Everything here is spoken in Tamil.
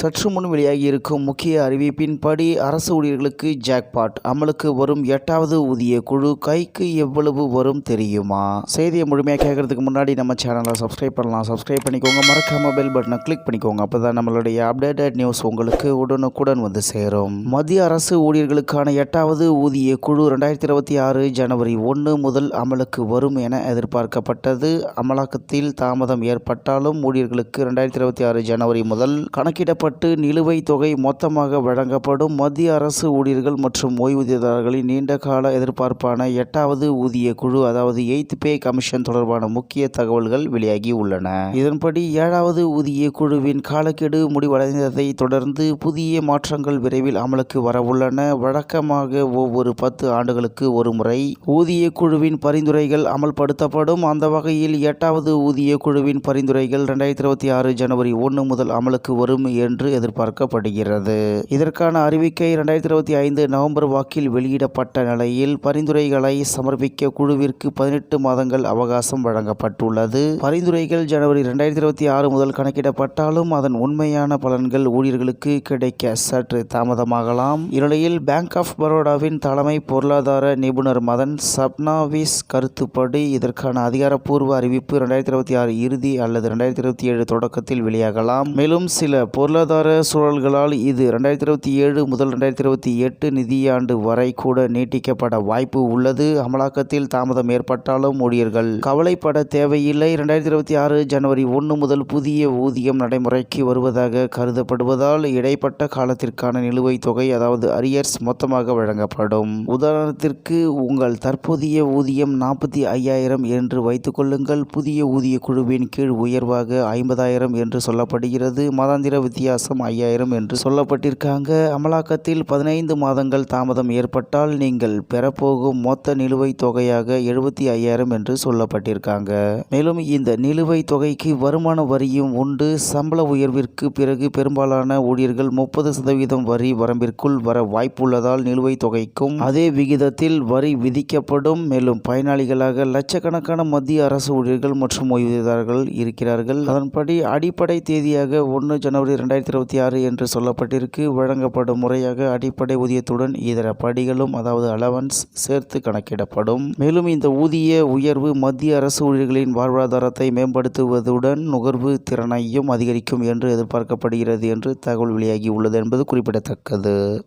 சற்று முன் வெளியாகி இருக்கும் முக்கிய அறிவிப்பின்படி அரசு ஊழியர்களுக்கு ஜாக்பாட் அமலுக்கு வரும் எட்டாவது ஊதிய குழு கைக்கு எவ்வளவு வரும் தெரியுமா? செய்தியை முழுமையாக கேட்கறதுக்கு முன்னாடி நம்ம சேனலை சப்ஸ்கிரைப் பண்ணலாம். சப்ஸ்கிரைப் பண்ணிக்கோங்க. மறக்காம பெல் பட்டனை கிளிக் பண்ணிக்கோங்க. அப்பதான் நம்மளுடைய அப்டேட்டட் நியூஸ் உங்களுக்கு உடனுக்குடன் வந்து சேரும். மத்திய அரசு ஊழியர்களுக்கான எட்டாவது ஊதிய குழு ரெண்டாயிரத்தி இருபத்தி ஆறு ஜனவரி ஒன்று முதல் அமலுக்கு வரும் என எதிர்பார்க்கப்பட்டது. அமலாக்கத்தில் தாமதம் ஏற்பட்டாலும் ஊழியர்களுக்கு ரெண்டாயிரத்தி இருபத்தி ஆறு ஜனவரி முதல் கணக்கிடப்பட்டு நிலுவைத் தொகை மொத்தமாக வழங்கப்படும் மத்திய அரசு ஊழியர்கள் மற்றும் ஓய்வூதியதாரர்களின் நீண்ட கால எதிர்பார்ப்பான எட்டாவது ஊதிய குழு அதாவது எய்த் பே கமிஷன் தொடர்பான முக்கிய தகவல்கள் வெளியாகி உள்ளன. இதன்படி ஏழாவது ஊதிய குழுவின் காலக்கெடு முடிவடைந்ததை தொடர்ந்து புதிய மாற்றங்கள் விரைவில் அமலுக்கு வரவுள்ளன வழக்கமாக ஒவ்வொரு பத்து ஆண்டுகளுக்கு ஒரு முறை ஊதிய குழுவின் பரிந்துரைகள் அமல்படுத்தப்படும். அந்த வகையில் எட்டாவது ஊதிய குழுவின் பரிந்துரைகள் ரெண்டாயிரத்தி இருபத்தி ஆறு ஜனவரி ஒன்று முதல் அமலுக்கு வரும் என்று என்று எதிர்பார்க்கப்படுகிறது. இதற்கான அறிவிக்கை இரண்டாயிரத்தி இருபத்தி ஐந்து நவம்பர் வாக்கில் வெளியிடப்பட்ட நிலையில் பரிந்துரைகளை சமர்ப்பிக்க குழுவிற்கு பதினெட்டு மாதங்கள் அவகாசம் வழங்கப்பட்டுள்ளது. பரிந்துரைகள் ஜனவரி ரெண்டாயிரத்தி இருபத்தி ஆறு முதல் கணக்கிடப்பட்டாலும் அதன் உண்மையான பலன்கள் ஊழியர்களுக்கு கிடைக்க சற்று தாமதமாகலாம். இந்நிலையில் பேங்க் ஆஃப் பரோடாவின் தலைமை பொருளாதார நிபுணர் மதன் சப்னாவிஸ் கருத்துப்படி இதற்கான அதிகாரப்பூர்வ அறிவிப்பு இரண்டாயிரத்தி இருபத்தி ஆறு இறுதி அல்லது ரெண்டாயிரத்தி இருபத்தி ஏழு தொடக்கத்தில் வெளியாகலாம். மேலும் சில பொருளாதார சூழல்களால் இது ரெண்டாயிரத்தி இருபத்தி ஏழு முதல் ரெண்டாயிரத்தி இருபத்தி எட்டு நிதியாண்டு வரை கூட நீட்டிக்கப்பட வாய்ப்பு உள்ளது. அமலாக்கத்தில் தாமதம் ஏற்பட்டாலும் ஊழியர்கள் கவலைப்பட தேவையில்லை. ரெண்டாயிரத்தி இருபத்தி ஆறு ஜனவரி ஒன்று முதல் புதிய ஊதியம் நடைமுறைக்கு வருவதாக கருதப்படுவதால் இடைப்பட்ட காலத்திற்கான நிலுவைத் தொகை அதாவது அரியர்ஸ் மொத்தமாக வழங்கப்படும். உதாரணத்திற்கு உங்கள் தற்போதைய ஊதியம் நாற்பத்தி ஐயாயிரம் என்று வைத்துக்கொள்ளுங்கள் புதிய ஊதிய குழுவின் கீழ் உயர்வாக ஐம்பதாயிரம் என்று சொல்லப்படுகிறது. மாதாந்திர வித்தியாசம் ஐயாயிரம் என்று சொல்லப்பட்டிருக்காங்க. அமலாக்கத்தில் பதினைந்து மாதங்கள் தாமதம் ஏற்பட்டால் நீங்கள் பெறப்போகும் மொத்த நிலுவைத் தொகையாக எழுபத்தி ஐயாயிரம் என்று சொல்லப்பட்டிருக்காங்க. மேலும் இந்த நிலுவைத் தொகைக்கு வருமான வரியும் உண்டு. சம்பள உயர்விற்கு பிறகு பெரும்பாலான ஊழியர்கள் முப்பது சதவீதம் வரி வரம்பிற்குள் வர வாய்ப்புள்ளதால் நிலுவைத் தொகைக்கும் அதே விகிதத்தில் வரி விதிக்கப்படும். மேலும் பயனாளிகளாக லட்சக்கணக்கான மத்திய அரசு ஊழியர்கள் மற்றும் ஓய்வூதியதாரர்கள் இருக்கிறார்கள். அதன்படி அடிப்படை தேதியாக ஒன்று ஜனவரி ரெண்டாயிரத்தி இருபத்தி ஆறு என்று சொல்லப்பட்டிருக்கு. வழங்கப்படும் முறையாக அடிப்படை ஊதியத்துடன் இதர படிகளும் அதாவது அலவன்ஸ் சேர்த்து கணக்கிடப்படும். மேலும் இந்த ஊதிய உயர்வு மத்திய அரசு ஊழியர்களின் வாழ்வாதாரத்தை மேம்படுத்துவதுடன் நுகர்வு திறனையும் அதிகரிக்கும் என்று எதிர்பார்க்கப்படுகிறது என்று தகவல் வெளியாகி உள்ளது என்பது குறிப்பிடத்தக்கது.